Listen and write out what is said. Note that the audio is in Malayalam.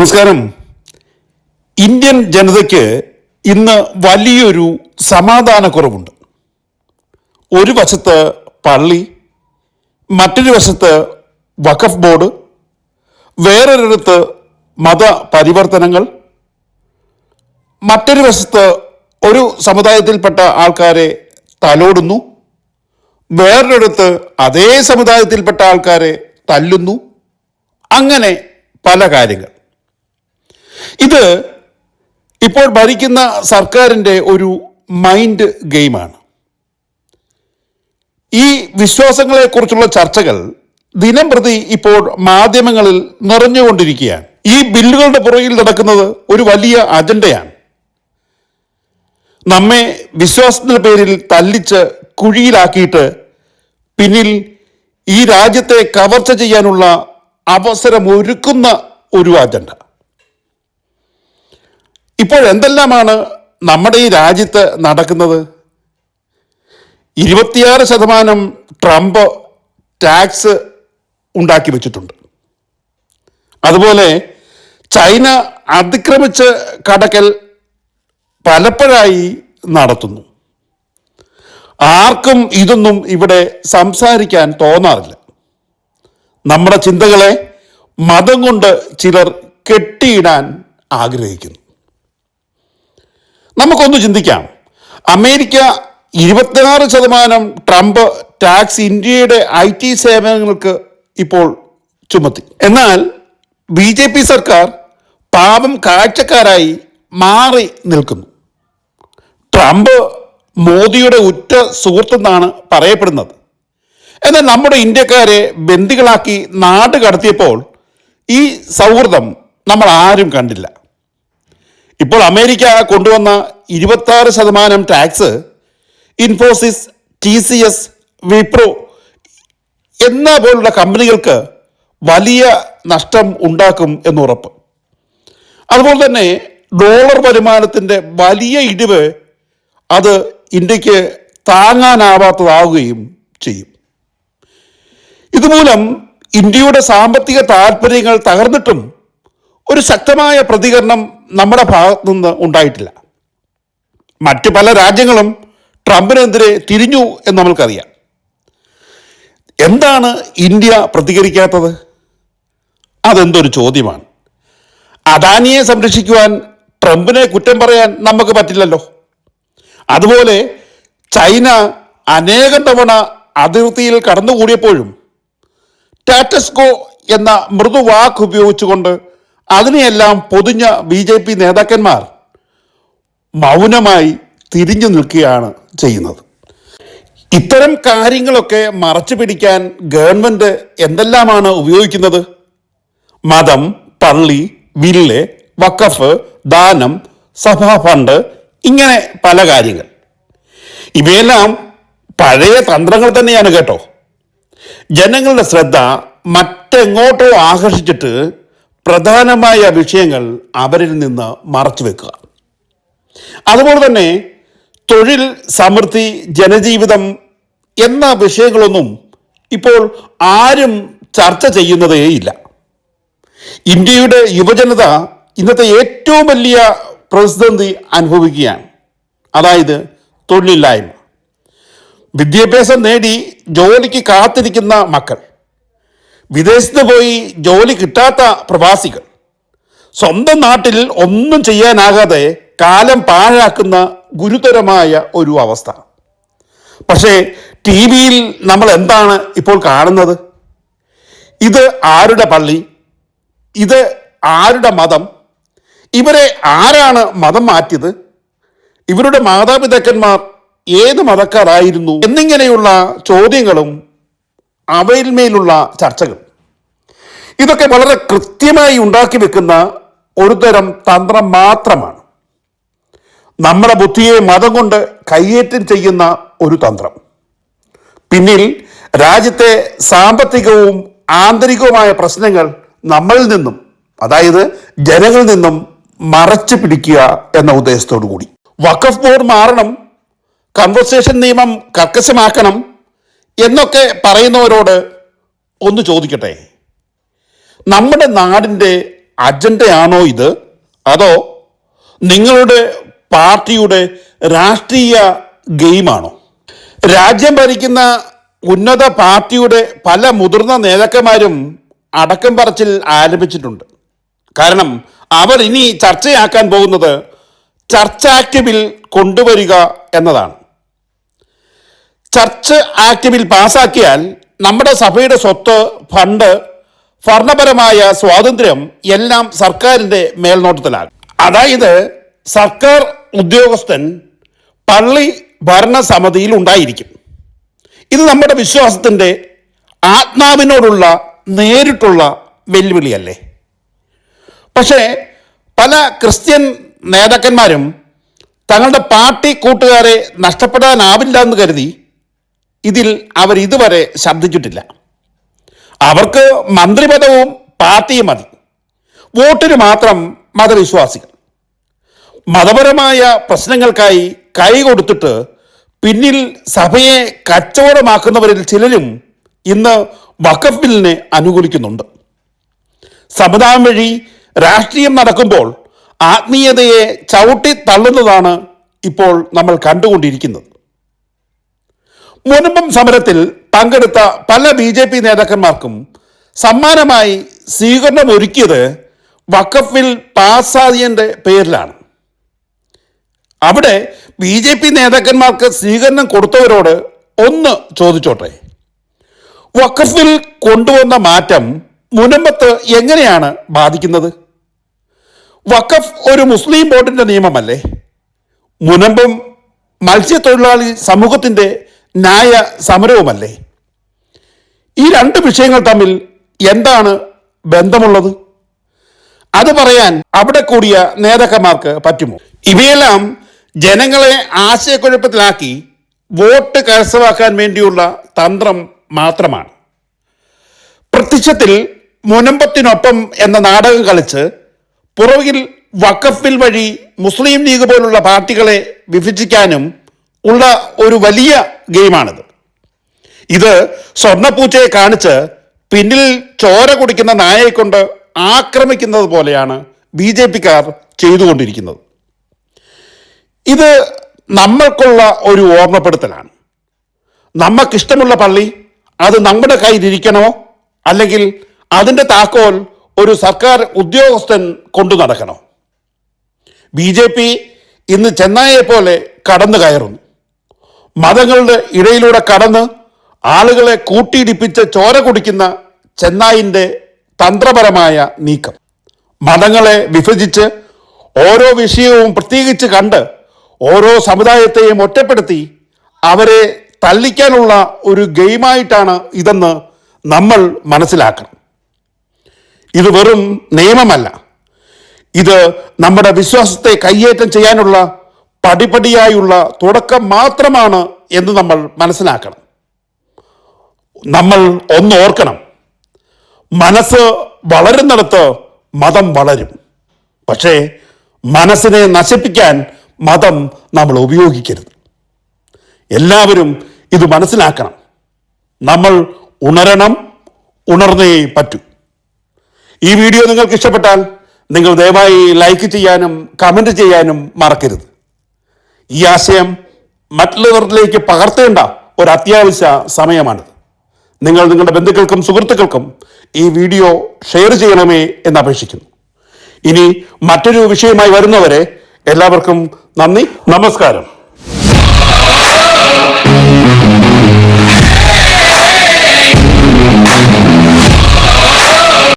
നമസ്കാരം. ഇന്ത്യൻ ജനതയ്ക്ക് ഇന്ന് വലിയൊരു സമാധാനക്കുറവുണ്ട്. ഒരു വശത്ത് പള്ളി മറ്റൊരു വശത്ത് വഖഫ് ബോർഡ് വേറൊരിടത്ത് മത പരിവർത്തനങ്ങൾ മറ്റൊരു വശത്ത് ഒരു സമുദായത്തിൽപ്പെട്ട ആൾക്കാരെ തലോടുന്നു വേറൊരിടത്ത് അതേ സമുദായത്തിൽപ്പെട്ട ആൾക്കാരെ തല്ലുന്നു അങ്ങനെ പല കാര്യങ്ങൾ. ഇത് ഇപ്പോൾ ഭരിക്കുന്ന സർക്കാരിന്റെ ഒരു മൈൻഡ് ഗെയിമാണ്. ഈ വിശ്വാസങ്ങളെക്കുറിച്ചുള്ള ചർച്ചകൾ ദിനം പ്രതി ഇപ്പോൾ മാധ്യമങ്ങളിൽ നിറഞ്ഞുകൊണ്ടിരിക്കുകയാണ്. ഈ ബില്ലുകളുടെ പുറകിൽ നടക്കുന്നത് ഒരു വലിയ അജണ്ടയാണ്. നമ്മെ വിശ്വാസത്തിന്റെ പേരിൽ തല്ലിച്ച് കുഴിയിലാക്കിയിട്ട് പിന്നിൽ ഈ രാജ്യത്തെ കവർച്ച ചെയ്യാനുള്ള അവസരം ഒരുക്കുന്ന ഒരു അജണ്ട. ഇപ്പോൾ എന്തെല്ലാമാണ് നമ്മുടെ ഈ രാജ്യത്ത് നടക്കുന്നത്? ഇരുപത്തിയാറ് ശതമാനം ട്രംപ് ടാക്സ് ഉണ്ടാക്കി വെച്ചിട്ടുണ്ട്. അതുപോലെ ചൈന അതിക്രമിച്ച് കടക്കൽ പലപ്പോഴായി നടത്തുന്നു. ആർക്കും ഇതൊന്നും ഇവിടെ സംസാരിക്കാൻ തോന്നാറില്ല. നമ്മുടെ ചിന്തകളെ മതം കൊണ്ട് ചിലർ കെട്ടിയിടാൻ ആഗ്രഹിക്കുന്നു. നമുക്കൊന്ന് ചിന്തിക്കാം. അമേരിക്ക ഇരുപത്തിയാറ് ശതമാനം ട്രംപ് ടാക്സ് ഇന്ത്യയുടെ ഐ ടി സേവനങ്ങൾക്ക് ഇപ്പോൾ ചുമത്തി. എന്നാൽ ബി ജെ പി സർക്കാർ പാപം കാഴ്ചക്കാരായി മാറി നിൽക്കുന്നു. ട്രംപ് മോദിയുടെ ഉറ്റ സുഹൃത്തെന്നാണ് പറയപ്പെടുന്നത്. എന്നാൽ നമ്മുടെ ഇന്ത്യക്കാരെ ബന്ദികളാക്കി നാട് കടത്തിയപ്പോൾ ഈ സൗഹൃദം നമ്മൾ ആരും കണ്ടില്ല. ഇപ്പോൾ അമേരിക്ക കൊണ്ടുവന്ന ഇരുപത്താറ് ശതമാനം tax Infosys T C S Wipro എന്ന പോലുള്ള കമ്പനികൾക്ക് വലിയ നഷ്ടം ഉണ്ടാക്കും എന്നുറപ്പ് അതുപോലെ തന്നെ ഡോളർ വരുമാനത്തിന്റെ വലിയ ഇടിവ് അത് ഇന്ത്യയ്ക്ക് താങ്ങാനാവാത്തതാവുകയും ചെയ്യും. ഇതുമൂലം ഇന്ത്യയുടെ സാമ്പത്തിക താല്പര്യങ്ങൾ തകർന്നിട്ടും ഒരു ശക്തമായ പ്രതികരണം നമ്മുടെ ഭാഗത്തു നിന്ന് ഉണ്ടായിട്ടില്ല. മറ്റ് പല രാജ്യങ്ങളും ട്രംപിനെതിരെ തിരിഞ്ഞു എന്ന് നമ്മൾക്കറിയാം. എന്താണ് ഇന്ത്യ പ്രതികരിക്കാത്തത്? അതെന്തൊരു ചോദ്യമാണ്. അദാനിയെ സംരക്ഷിക്കുവാൻ ട്രംപിനെ കുറ്റം പറയാൻ നമുക്ക് പറ്റില്ലല്ലോ. അതുപോലെ ചൈന അനേകം തവണ അതിർത്തിയിൽ കടന്നുകൂടിയപ്പോഴും ടാറ്റസ്കോ എന്ന മൃദുവാക്ക് ഉപയോഗിച്ചുകൊണ്ട് അതിനെയെല്ലാം പൊതിഞ്ഞ ബി ജെ പി നേതാക്കന്മാർ മൗനമായി തിരിഞ്ഞു നിൽക്കുകയാണ് ചെയ്യുന്നത്. ഇത്തരം കാര്യങ്ങളൊക്കെ മറച്ചു പിടിക്കാൻ ഗവൺമെന്റ് എന്തെല്ലാമാണ് ഉപയോഗിക്കുന്നത്? മതം പള്ളി വില്ല് വക്കഫ് ദാനം സഭാ ഫണ്ട് ഇങ്ങനെ പല കാര്യങ്ങൾ. ഇവയെല്ലാം പഴയ തന്ത്രങ്ങൾ തന്നെയാണ് കേട്ടോ. ജനങ്ങളുടെ ശ്രദ്ധ മറ്റെങ്ങോട്ടോ ആകർഷിച്ചിട്ട് പ്രധാനമായ വിഷയങ്ങൾ അവരിൽ നിന്ന് മറച്ചു വെക്കുക. അതുപോലെ തന്നെ തൊഴിൽ സമൃദ്ധി ജനജീവിതം എന്ന വിഷയങ്ങളൊന്നും ഇപ്പോൾ ആരും ചർച്ച ചെയ്യുന്നതേയില്ല ഇന്ത്യയുടെ യുവജനത ഇന്നത്തെ ഏറ്റവും വലിയ പ്രതിസന്ധി അനുഭവിക്കുകയാണ്. അതായത് തൊഴിലില്ലായ്മ. വിദ്യാഭ്യാസം നേടി ജോലിക്ക് കാത്തിരിക്കുന്ന മക്കൾ. വിദേശത്ത് പോയി ജോലി കിട്ടാത്ത പ്രവാസികൾ. സ്വന്തം നാട്ടിൽ ഒന്നും ചെയ്യാനാകാതെ കാലം പാഴാക്കുന്ന ഗുരുതരമായ ഒരു അവസ്ഥ. പക്ഷേ ടി വിയിൽ നമ്മൾ എന്താണ് ഇപ്പോൾ കാണുന്നത്? ഇത് ആരുടെ പള്ളി? ഇത് ആരുടെ മതം? ഇവരെ ആരാണ് മതം മാറ്റിയത്? ഇവരുടെ മാതാപിതാക്കന്മാർ ഏത് മതക്കാരായിരുന്നു? എന്നിങ്ങനെയുള്ള ചോദ്യങ്ങളും അവയിന്മേലുള്ള ചർച്ചകൾ. ഇതൊക്കെ വളരെ കൃത്യമായി ഉണ്ടാക്കി വെക്കുന്ന ഒരു തരം തന്ത്രം മാത്രമാണ്. നമ്മുടെ ബുദ്ധിയെ മതം കൊണ്ട് കയ്യേറ്റം ചെയ്യുന്ന ഒരു തന്ത്രം. പിന്നിൽ രാജ്യത്തെ സാമ്പത്തികവും ആന്തരികവുമായ പ്രശ്നങ്ങൾ നമ്മളിൽ നിന്നും അതായത് ജനങ്ങളിൽ നിന്നും മറച്ചു പിടിക്കുക എന്ന ഉദ്ദേശത്തോടു കൂടി വഖഫ് ബോർഡ് മാറണം കൺവെർസേഷൻ നിയമം കർക്കശമാക്കണം എന്നൊക്കെ പറയുന്നവരോട് ഒന്ന് ചോദിക്കട്ടെ? നമ്മുടെ നാടിന്റെ അജണ്ടയാണോ ഇത്? അതോ നിങ്ങളുടെ പാർട്ടിയുടെ രാഷ്ട്രീയ ഗെയിമാണോ? രാജ്യം ഭരിക്കുന്ന ഉന്നത പാർട്ടിയുടെ പല മുതിർന്ന നേതാക്കന്മാരും അടക്കം പറച്ചിൽ ആരംഭിച്ചിട്ടുണ്ട്. കാരണം അവർ ഇനി ചർച്ചയാക്കാൻ പോകുന്നത് ചർച്ച ആക്ട് ബിൽ കൊണ്ടുവരിക എന്നതാണ്. ചർച്ച് ആക്ട് ബിൽ പാസാക്കിയാൽ നമ്മുടെ സഭയുടെ സ്വത്ത് ഫണ്ട് ഭരണപരമായ സ്വാതന്ത്ര്യം എല്ലാം സർക്കാരിന്റെ മേൽനോട്ടത്തിലാകും. അതായത് സർക്കാർ ഉദ്യോഗസ്ഥൻ പള്ളി ഭരണസമിതിയിൽ ഉണ്ടായിരിക്കും. ഇത് നമ്മുടെ വിശ്വാസത്തിന്റെ ആത്മാവിനോടുള്ള നേരിട്ടുള്ള വെല്ലുവിളിയല്ലേ? പക്ഷേ പല ക്രിസ്ത്യൻ നേതാക്കന്മാരും തങ്ങളുടെ പാർട്ടി കൂട്ടുകാരെ നഷ്ടപ്പെടാനാവില്ല എന്ന് കരുതി ഇതിൽ അവർ ഇതുവരെ ശബ്ദിച്ചിട്ടില്ല. അവർക്ക് മന്ത്രിപദവും പാർട്ടിയും മതി. വോട്ടിന് മാത്രം മതവിശ്വാസികൾ. മതപരമായ പ്രശ്നങ്ങൾക്കായി കൈ കൊടുത്തിട്ട് പിന്നിൽ സഭയെ കച്ചവടമാക്കുന്നവരിൽ ചിലരും ഇന്ന് വഖഫ് ബില്ലിനെ അനുകൂലിക്കുന്നുണ്ട്. സമുദായം വഴി രാഷ്ട്രീയം നടക്കുമ്പോൾ ആത്മീയതയെ ചവിട്ടി തള്ളുന്നതാണ് ഇപ്പോൾ നമ്മൾ കണ്ടുകൊണ്ടിരിക്കുന്നത്. മുൻപും സമരത്തിൽ പങ്കെടുത്ത പല ബി ജെ പി നേതാക്കന്മാർക്കും സമ്മാനമായി സ്വീകരണം ഒരുക്കിയത് വഖഫിൽ പാസാദിയന്റെ പേരിലാണ്. അവിടെ ബി ജെ പി നേതാക്കന്മാർക്ക് സ്വീകരണം കൊടുത്തവരോട് ഒന്ന് ചോദിച്ചോട്ടെ. വഖഫിൽ കൊണ്ടുവന്ന മാറ്റം മുനമ്പത്ത് എങ്ങനെയാണ് ബാധിക്കുന്നത്? വഖഫ് ഒരു മുസ്ലിം ബോർഡിന്റെ നിയമമല്ലേ? മുനമ്പം മത്സ്യത്തൊഴിലാളി സമൂഹത്തിന്റെ ന്യായ സമരവുമല്ലേ? ഈ രണ്ട് വിഷയങ്ങൾ തമ്മിൽ എന്താണ് ബന്ധമുള്ളത്? അത് പറയാൻ അവിടെ കൂടിയ നേതാക്കന്മാർക്ക് പറ്റുമോ? ഇവയെല്ലാം ജനങ്ങളെ ആശയക്കുഴപ്പത്തിലാക്കി വോട്ട് കരസ്ഥമാക്കാൻ വേണ്ടിയുള്ള തന്ത്രം മാത്രമാണ്. പ്രത്യക്ഷത്തിൽ മുനമ്പത്തിനൊപ്പം എന്ന നാടകം കളിച്ച് പുറകിൽ വഖഫിൽ വഴി മുസ്ലിം ലീഗ് പോലുള്ള പാർട്ടികളെ വിഭജിക്കാനും ഉള്ള ഒരു വലിയ ഗെയിമാണിത്. ഇത് സ്വർണപ്പൂച്ചയെ കാണിച്ച് പിന്നിൽ ചോര കുടിക്കുന്ന നായയെ കൊണ്ട് ആക്രമിക്കുന്നത് പോലെയാണ് ബി ജെ പിക്കാർ ചെയ്തുകൊണ്ടിരിക്കുന്നത്. ഇത് നമ്മൾക്കുള്ള ഒരു ഓർമ്മപ്പെടുത്തലാണ്. നമുക്കിഷ്ടമുള്ള പള്ളി അത് നമ്മുടെ കയ്യിലിരിക്കണോ? അല്ലെങ്കിൽ അതിന്റെ താക്കോൽ ഒരു സർക്കാർ ഉദ്യോഗസ്ഥൻ കൊണ്ടു നടക്കണോ? ബി ജെ പി ഇന്ന് ചെന്നായെ പോലെ കടന്നു കയറുന്നു മതങ്ങളുടെ ഇടയിലൂടെ കടന്ന് ആളുകളെ കൂട്ടിയിടിപ്പിച്ച് ചോര കുടിക്കുന്ന ചെന്നായിന്റെ തന്ത്രപരമായ നീക്കം. മതങ്ങളെ വിഭജിച്ച് ഓരോ വിഷയവും പ്രത്യേകിച്ച് കണ്ട് ഓരോ സമുദായത്തെയും ഒറ്റപ്പെടുത്തി അവരെ തള്ളിക്കാനുള്ള ഒരു ഗെയിമായിട്ടാണ് ഇതെന്ന് നമ്മൾ മനസ്സിലാക്കണം. ഇത് വെറും നിയമമല്ല. ഇത് നമ്മുടെ വിശ്വാസത്തെ കയ്യേറ്റം ചെയ്യാനുള്ള പടിപടിയായുള്ള തുടക്കം മാത്രമാണ് എന്ന് നമ്മൾ മനസ്സിലാക്കണം. നമ്മൾ ഒന്ന് ഓർക്കണം. മനസ്സ് വളരുന്നിടത്ത് മതം വളരും. പക്ഷേ മനസ്സിനെ നശിപ്പിക്കാൻ മതം നമ്മൾ ഉപയോഗിക്കരുത്. എല്ലാവരും ഇത് മനസ്സിലാക്കണം. നമ്മൾ ഉണരണം ഉണർന്നേ പറ്റൂ. ഈ വീഡിയോ നിങ്ങൾക്ക് ഇഷ്ടപ്പെട്ടാൽ നിങ്ങൾ ദയവായി ലൈക്ക് ചെയ്യാനും കമന്റ് ചെയ്യാനും മറക്കരുത്. ഈ ആശയം മറ്റുള്ളവരിലേക്ക് പകർത്തേണ്ട ഒരു അത്യാവശ്യ സമയമാണിത്. നിങ്ങൾ നിങ്ങളുടെ ബന്ധുക്കൾക്കും സുഹൃത്തുക്കൾക്കും ഈ വീഡിയോ ഷെയർ ചെയ്യണമേ എന്ന് അപേക്ഷിക്കുന്നു ഇനി മറ്റൊരു വിഷയമായി വരുന്നവരെ എല്ലാവർക്കും നന്ദി നമസ്കാരം.